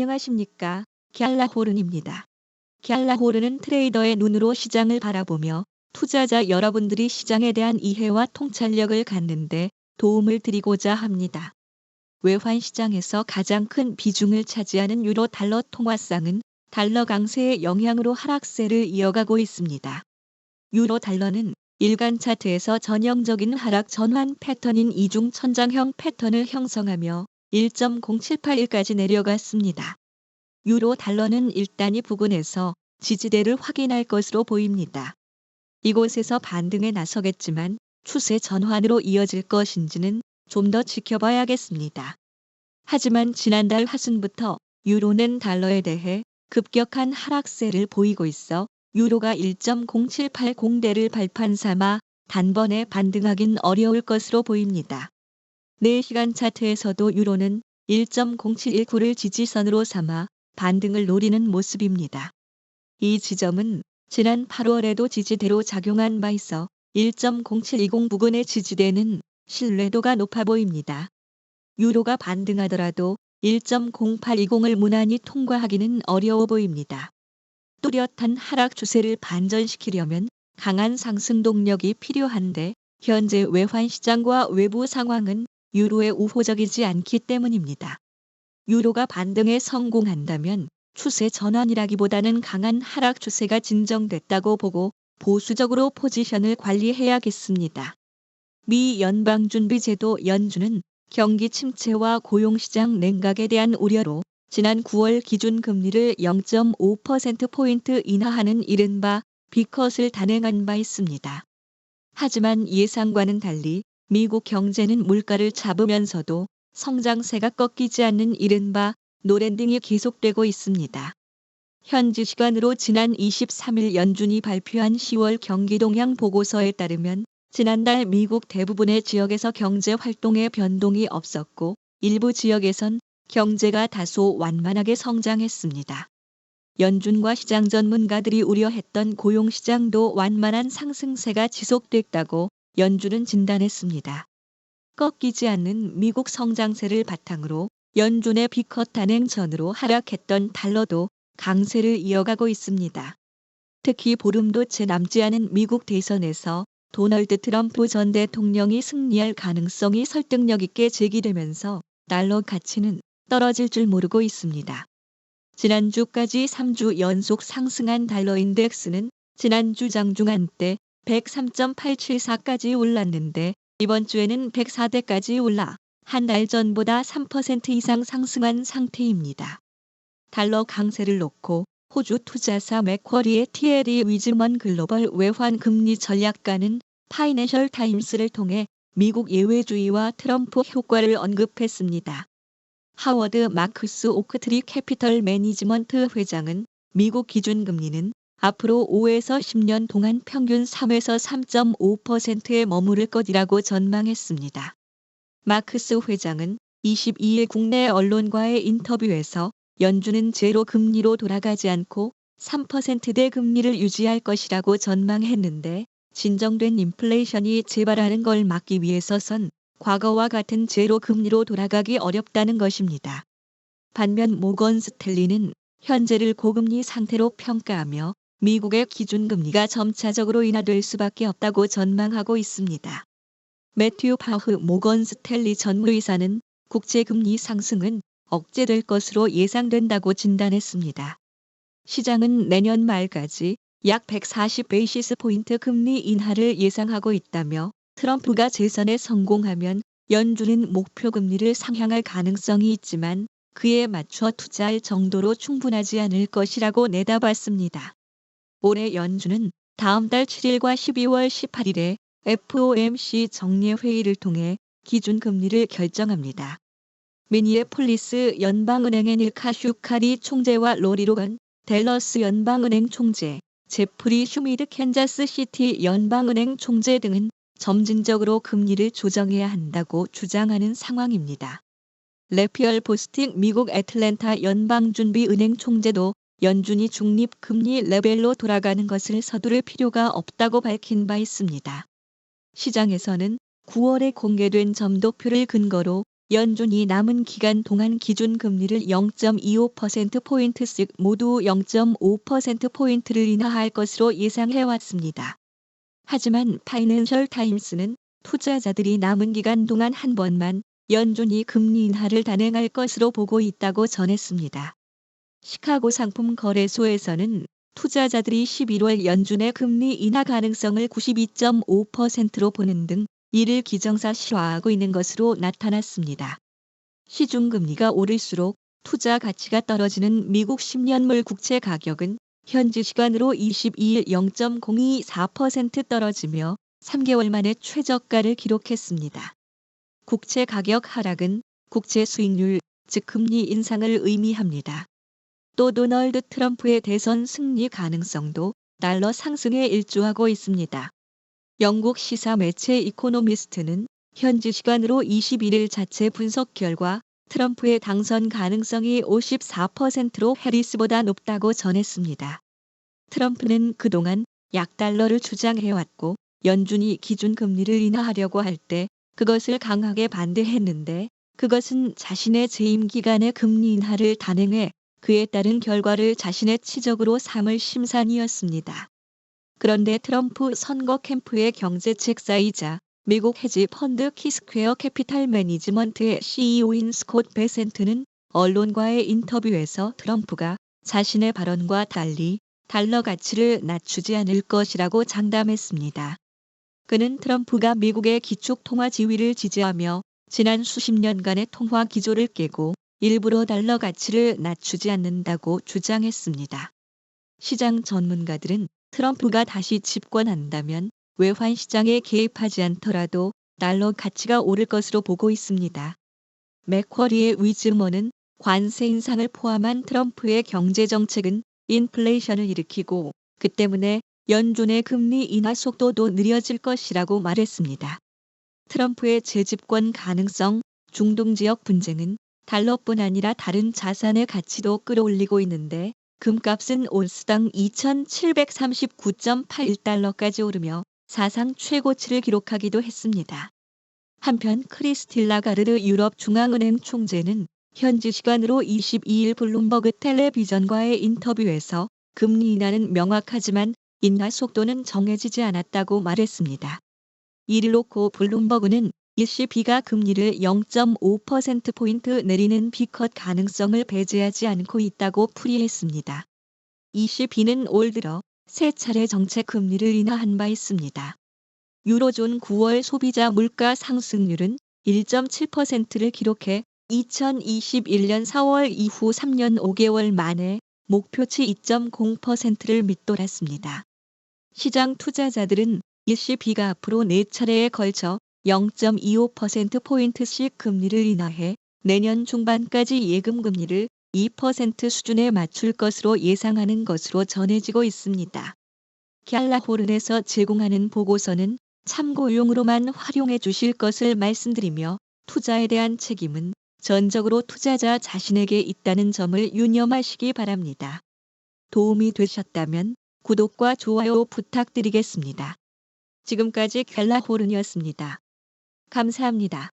안녕하십니까. 갤라호른입니다. 갤라호른은 트레이더의 눈으로 시장을 바라보며 투자자 여러분들이 시장에 대한 이해와 통찰력을 갖는데 도움을 드리고자 합니다. 외환 시장에서 가장 큰 비중을 차지하는 유로 달러 통화상은 달러 강세의 영향으로 하락세를 이어가고 있습니다. 유로 달러는 일간 차트에서 전형적인 하락 전환 패턴인 이중 천장형 패턴을 형성하며 1.0781까지 내려갔습니다. 유로 달러는 1단위 부근에서 지지대를 확인할 것으로 보입니다. 이곳에서 반등에 나서겠지만 추세 전환으로 이어질 것인지는 좀 더 지켜봐야겠습니다. 하지만 지난달 하순부터 유로는 달러에 대해 급격한 하락세를 보이고 있어 유로가 1.0780대를 발판 삼아 단번에 반등하긴 어려울 것으로 보입니다. 4시간 차트에서도 유로는 1.0719를 지지선으로 삼아 반등을 노리는 모습입니다. 이 지점은 지난 8월에도 지지대로 작용한 바 있어 1.0720 부근의 지지대는 신뢰도가 높아 보입니다. 유로가 반등하더라도 1.0820을 무난히 통과하기는 어려워 보입니다. 뚜렷한 하락 추세를 반전시키려면 강한 상승 동력이 필요한데 현재 외환 시장과 외부 상황은 유로에 우호적이지 않기 때문입니다. 유로가 반등에 성공한다면 추세 전환이라기보다는 강한 하락 추세가 진정됐다고 보고 보수적으로 포지션을 관리해야겠습니다. 미 연방준비제도 연준은 경기 침체와 고용시장 냉각에 대한 우려로 지난 9월 기준 금리를 0.5%포인트 인하하는 이른바 비컷을 단행한 바 있습니다. 하지만 예상과는 달리 미국 경제는 물가를 잡으면서도 성장세가 꺾이지 않는 이른바 노랜딩이 계속되고 있습니다. 현지 시간으로 지난 23일 연준이 발표한 10월 경기 동향 보고서에 따르면 지난달 미국 대부분의 지역에서 경제 활동에 변동이 없었고 일부 지역에선 경제가 다소 완만하게 성장했습니다. 연준과 시장 전문가들이 우려했던 고용 시장도 완만한 상승세가 지속됐다고 연준은 진단했습니다. 꺾이지 않는 미국 성장세를 바탕으로 연준의 비컷 단행 전으로 하락했던 달러도 강세를 이어가고 있습니다. 특히 보름도 채 남지 않은 미국 대선에서 도널드 트럼프 전 대통령이 승리할 가능성이 설득력 있게 제기되면서 달러 가치는 떨어질 줄 모르고 있습니다. 지난주까지 3주 연속 상승한 달러 인덱스는 지난주 장중한 때 103.874까지 올랐는데 이번 주에는 104대까지 올라 한 달 전보다 3% 이상 상승한 상태입니다. 달러 강세를 놓고 호주 투자사 맥쿼리의 티에리 위즈먼 글로벌 외환 금리 전략가는 파이낸셜 타임스를 통해 미국 예외주의와 트럼프 효과를 언급했습니다. 하워드 마크스 오크트리 캐피털 매니지먼트 회장은 미국 기준금리는 앞으로 5에서 10년 동안 평균 3에서 3.5%에 머무를 것이라고 전망했습니다. 마크스 회장은 22일 국내 언론과의 인터뷰에서 연준은 제로 금리로 돌아가지 않고 3%대 금리를 유지할 것이라고 전망했는데 진정된 인플레이션이 재발하는 걸 막기 위해서선 과거와 같은 제로 금리로 돌아가기 어렵다는 것입니다. 반면 모건 스텔리는 현재를 고금리 상태로 평가하며 미국의 기준금리가 점차적으로 인하될 수밖에 없다고 전망하고 있습니다. 매튜 파흐 모건 스텔리 전무이사는 국제금리 상승은 억제될 것으로 예상된다고 진단했습니다. 시장은 내년 말까지 약 140베이시스 포인트 금리 인하를 예상하고 있다며 트럼프가 재선에 성공하면 연준은 목표 금리를 상향할 가능성이 있지만 그에 맞춰 투자할 정도로 충분하지 않을 것이라고 내다봤습니다. 올해 연준은 다음 달 7일과 12월 18일에 FOMC 정례 회의를 통해 기준 금리를 결정합니다. 미니애폴리스 연방은행의 닐카 슈카리 총재와 로리 로건 델러스 연방은행 총재, 제프리 슈미드 캔자스 시티 연방은행 총재 등은 점진적으로 금리를 조정해야 한다고 주장하는 상황입니다. 레피얼 보스틱 미국 애틀랜타 연방준비은행 총재도 연준이 중립 금리 레벨로 돌아가는 것을 서두를 필요가 없다고 밝힌 바 있습니다. 시장에서는 9월에 공개된 점도표를 근거로 연준이 남은 기간 동안 기준 금리를 0.25%포인트씩 모두 0.5%포인트를 인하할 것으로 예상해왔습니다. 하지만 파이낸셜 타임스는 투자자들이 남은 기간 동안 한 번만 연준이 금리 인하를 단행할 것으로 보고 있다고 전했습니다. 시카고 상품 거래소에서는 투자자들이 11월 연준의 금리 인하 가능성을 92.5%로 보는 등 이를 기정사실화하고 있는 것으로 나타났습니다. 시중금리가 오를수록 투자 가치가 떨어지는 미국 10년물 국채 가격은 현지 시간으로 22일 0.024% 떨어지며 3개월 만에 최저가를 기록했습니다. 국채 가격 하락은 국채 수익률, 즉 금리 인상을 의미합니다. 또 도널드 트럼프의 대선 승리 가능성도 달러 상승에 일조하고 있습니다. 영국 시사 매체 이코노미스트는 현지 시간으로 21일 자체 분석 결과 트럼프의 당선 가능성이 54%로 해리스보다 높다고 전했습니다. 트럼프는 그동안 약 달러를 주장해왔고 연준이 기준금리를 인하하려고 할 때 그것을 강하게 반대했는데 그것은 자신의 재임 기간의 금리 인하를 단행해 그에 따른 결과를 자신의 치적으로 삼을 심산이었습니다. 그런데 트럼프 선거 캠프의 경제책사이자 미국 헤지 펀드 키스퀘어 캐피탈 매니지먼트의 CEO인 스콧 베센트는 언론과의 인터뷰에서 트럼프가 자신의 발언과 달리 달러 가치를 낮추지 않을 것이라고 장담했습니다. 그는 트럼프가 미국의 기축 통화 지위를 지지하며 지난 수십 년간의 통화 기조를 깨고 일부러 달러 가치를 낮추지 않는다고 주장했습니다. 시장 전문가들은 트럼프가 다시 집권한다면 외환 시장에 개입하지 않더라도 달러 가치가 오를 것으로 보고 있습니다. 맥쿼리의 위즈먼은 관세 인상을 포함한 트럼프의 경제 정책은 인플레이션을 일으키고 그 때문에 연준의 금리 인하 속도도 느려질 것이라고 말했습니다. 트럼프의 재집권 가능성, 중동 지역 분쟁은 달러뿐 아니라 다른 자산의 가치도 끌어올리고 있는데 금값은 온스당 2,739.81달러까지 오르며 사상 최고치를 기록하기도 했습니다. 한편 크리스틸 라 가르르 유럽 중앙은행 총재는 현지 시간으로 22일 블룸버그 텔레비전과의 인터뷰에서 금리 인하는 명확하지만 인하 속도는 정해지지 않았다고 말했습니다. 이를 놓고 블룸버그는 일시비가 금리를 0.5%포인트 내리는 비컷 가능성을 배제하지 않고 있다고 풀이했습니다. ECB는 올 들어 세 차례 정책 금리를 인하한 바 있습니다. 유로존 9월 소비자 물가 상승률은 1.7%를 기록해 2021년 4월 이후 3년 5개월 만에 목표치 2.0%를 밑돌았습니다. 시장 투자자들은 일시비가 앞으로 4차례에 걸쳐 0.25%포인트씩 금리를 인하해 내년 중반까지 예금 금리를 2% 수준에 맞출 것으로 예상하는 것으로 전해지고 있습니다. 갤라호른에서 제공하는 보고서는 참고용으로만 활용해 주실 것을 말씀드리며 투자에 대한 책임은 전적으로 투자자 자신에게 있다는 점을 유념하시기 바랍니다. 도움이 되셨다면 구독과 좋아요 부탁드리겠습니다. 지금까지 갤라호른이었습니다. 감사합니다.